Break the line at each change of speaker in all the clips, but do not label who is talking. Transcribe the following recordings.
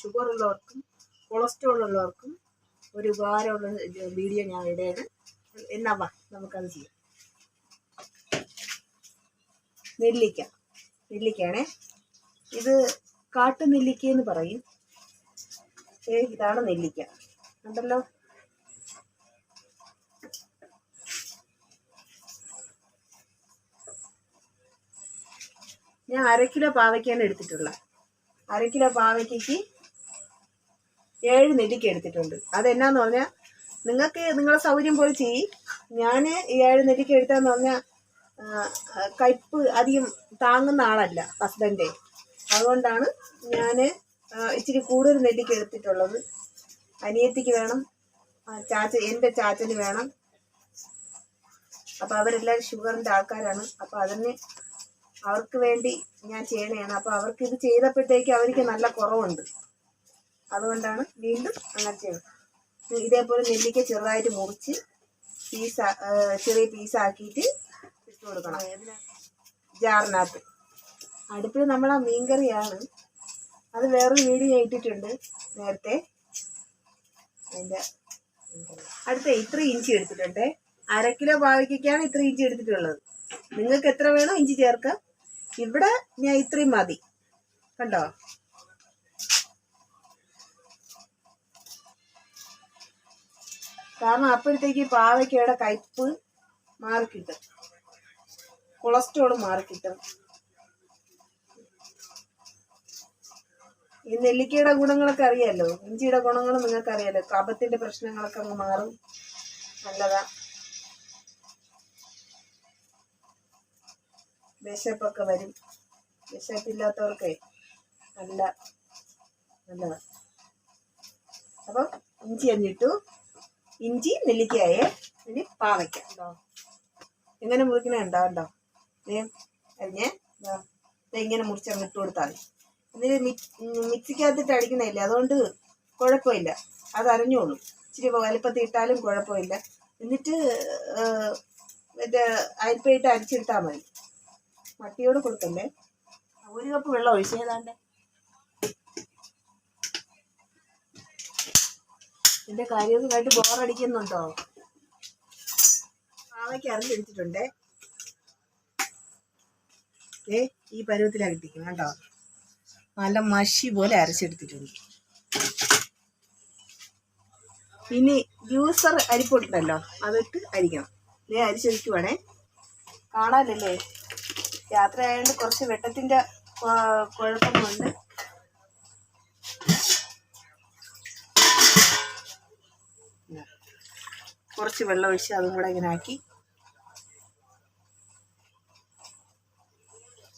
Sugar ഉള്ളവർക്കും cholesterol ഉള്ളവർക്കും ഒരു ഉപകാരമുള്ള വീഡിയോ ഞാൻ ഇടയാണ് എന്നാ നമുക്കത് ചെയ്യാം. നെല്ലിക്ക നെല്ലിക്കയാണേ. ഇത് കാട്ടു നെല്ലിക്ക എന്ന് പറയും. ഏ ഇതാണ് നെല്ലിക്ക. ഉണ്ടല്ലോ? ഞാൻ അര കിലോ പാവയ്ക്കാണ് എടുത്തിട്ടുള്ളത്. അര കിലോ പാവയ്ക്കയ്ക്ക് ഏഴ് നെല്ലിക്ക എടുത്തിട്ടുണ്ട്. അതെന്നാന്ന് പറഞ്ഞാൽ നിങ്ങൾക്ക് നിങ്ങളെ സൗകര്യം പോലെ ചെയ്യും. ഞാൻ ഈ ഏഴ് നെല്ലിക്ക എടുത്താന്ന് പറഞ്ഞാൽ കയ്പ്പ് അധികം താങ്ങുന്ന ആളല്ല ഹസ്ബൻഡേ. അതുകൊണ്ടാണ് ഞാൻ ഇച്ചിരി കൂടുതൽ നെല്ലിക്ക എടുത്തിട്ടുള്ളത്. അനിയത്തിക്ക് വേണം ചാച്ച എന്റെ ചാച്ചന് വേണം. അപ്പോൾ അവരെല്ലാവരും ഷുഗറിന്റെ ആൾക്കാരാണ്. അപ്പോൾ അതിന് അവർക്ക് വേണ്ടി ഞാൻ ചെയ്യണതാണ് അപ്പോൾ അവർക്ക് ഇത് ചെയ്തപ്പോഴത്തേക്ക് അവർക്ക് നല്ല കുറവുണ്ട്. അതുകൊണ്ടാണ് വീണ്ടും അങ്ങനെ ചെയ്യുന്നത് ഇതേപോലെ നെല്ലിക്ക ചെറുതായിട്ട് മുറിച്ച് പീസ് ചെറിയ പീസാക്കിയിട്ട് ഇട്ട് കൊടുക്കണം. ജാറിനകത്ത്. അടുപ്പിൽ നമ്മളെ മീൻകറിയാണ്. അത് വേറൊരു വീഡിയോ ഇട്ടിട്ടുണ്ട് നേരത്തെ. അതിന്റെ അടുത്ത ഇത്ര ഇഞ്ചി എടുത്തിട്ടുണ്ട്. അര കിലോ പാവയ്ക്കാണ് ഇത്ര ഇഞ്ചി എടുത്തിട്ടുള്ളത്. നിങ്ങൾക്ക് എത്ര വേണോ ഇഞ്ചി ചേർക്കാം. ഇവിടെ ഞാൻ ഇത്രയും മതി. കണ്ടോ? കാരണം അപ്പോഴത്തേക്ക് പാവയ്ക്കയുടെ കയ്പ്പ് മാറിക്കിട്ടും. കൊളസ്ട്രോൾ മാറിക്കിട്ടും. ഈ നെല്ലിക്കയുടെ ഗുണങ്ങളൊക്കെ അറിയാലോ? ഇഞ്ചിയുടെ ഗുണങ്ങൾ നിങ്ങൾക്ക് അറിയാലോ കഫത്തിന്റെ പ്രശ്നങ്ങളൊക്കെ അങ്ങ് മാറും. നല്ലതാ. വിശപ്പൊക്കെ വരും. വിശപ്പില്ലാത്തവർക്കേ നല്ല നല്ലതാ. അപ്പം ഇഞ്ചി അഞ്ഞിട്ടു. ഇഞ്ചി നെല്ലിക്കായെ ഇനി പാവയ്ക്ക. എങ്ങനെ മുറിക്കണേ? ഉണ്ടോ ഉണ്ടോ അരിഞ്ഞേ ഇങ്ങനെ മുറിച്ച് അങ്ങ് ഇട്ട് കൊടുത്താൽ മതി. എന്നിട്ട് മിക്സിക്കകത്തിട്ട് അടിക്കണില്ല അതുകൊണ്ട് കുഴപ്പമില്ല. അത് അരഞ്ഞോളൂ. ഇച്ചിരി വലുപ്പത്തിൽ ഇട്ടാലും കുഴപ്പമില്ല. എന്നിട്ട് മറ്റേ അരിപ്പയിട്ട് അരിച്ചെടുത്താൽ മതി. മട്ടിയോട് കൊടുക്കല്ലേ ഒരു കപ്പ് വെള്ളം ഒഴിച്ചേതാണ്ട് എന്റെ കാര്യമൊന്നും കേട്ട് ബോറടിക്കുന്നുണ്ടോ? പാവയ്ക്ക് അരഞ്ഞെടുത്തിട്ടുണ്ടേ ഏ ഈ പരുവത്തിലാണ് കിട്ടിക്കും കേട്ടോ. നല്ല മഷി പോലെ അരച്ചെടുത്തിട്ടുണ്ട്. ഇനി ജ്യൂസർ അരിപ്പൊട്ടുണ്ടല്ലോ അതിട്ട് അരിക്കണം. ഇതേ അരിച്ചൊഴിക്കുവാണേ. കാണാനല്ലേ? യാത്ര ആയതുകൊണ്ട് കുറച്ച് വെട്ടത്തിന്റെ ആ, കുറച്ച് വെള്ളം ഒഴിച്ച് അതും കൂടെ ഇങ്ങനെ ആക്കി.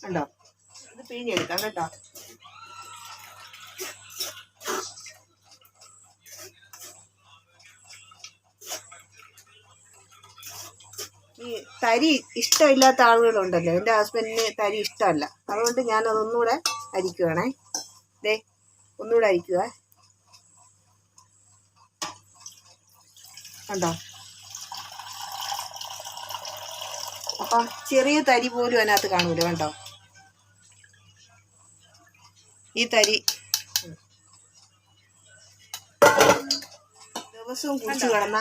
കണ്ടോ? ഇത് പിഴിഞ്ഞെടുക്കാം കേട്ടോ. ഈ തരി ഇഷ്ടമില്ലാത്ത ആളുകളുണ്ടല്ലോ. എന്റെ ഹസ്ബൻഡിന് തരി ഇഷ്ടമല്ല. അതുകൊണ്ട് ഞാൻ അതൊന്നുകൂടെ അരിക്കുവാണേ. ദേ ഒന്നുകൂടെ അരിക്കുക കണ്ടോ? അപ്പം ചെറിയ തരി പോലും അതിനകത്ത് കാണൂല കണ്ടോ? ഈ തരി. ദിവസവും കുടിച്ചു കിടന്ന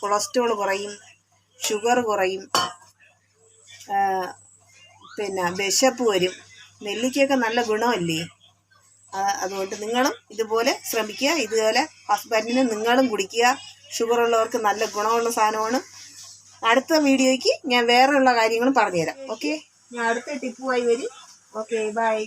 കൊളസ്ട്രോൾ കുറയും ഷുഗർ കുറയും പിന്നെ വിശപ്പ് വരും. നെല്ലിക്കയൊക്കെ നല്ല ഗുണമല്ലേ? അതുകൊണ്ട് നിങ്ങളും ഇതുപോലെ ശ്രമിക്കുക ഇതുപോലെ ഹസ്ബൻഡിന് നിങ്ങളും കുടിക്കുക. ഷുഗർ ഉള്ളവർക്ക് നല്ല ഗുണമുള്ള സാധനമാണ്. അടുത്ത വീഡിയോയ്ക്ക് ഞാൻ വേറെയുള്ള കാര്യങ്ങളും പറഞ്ഞുതരാം. ഓക്കെ ഞാൻ അടുത്ത ടിപ്പുമായി വരും. Okay bye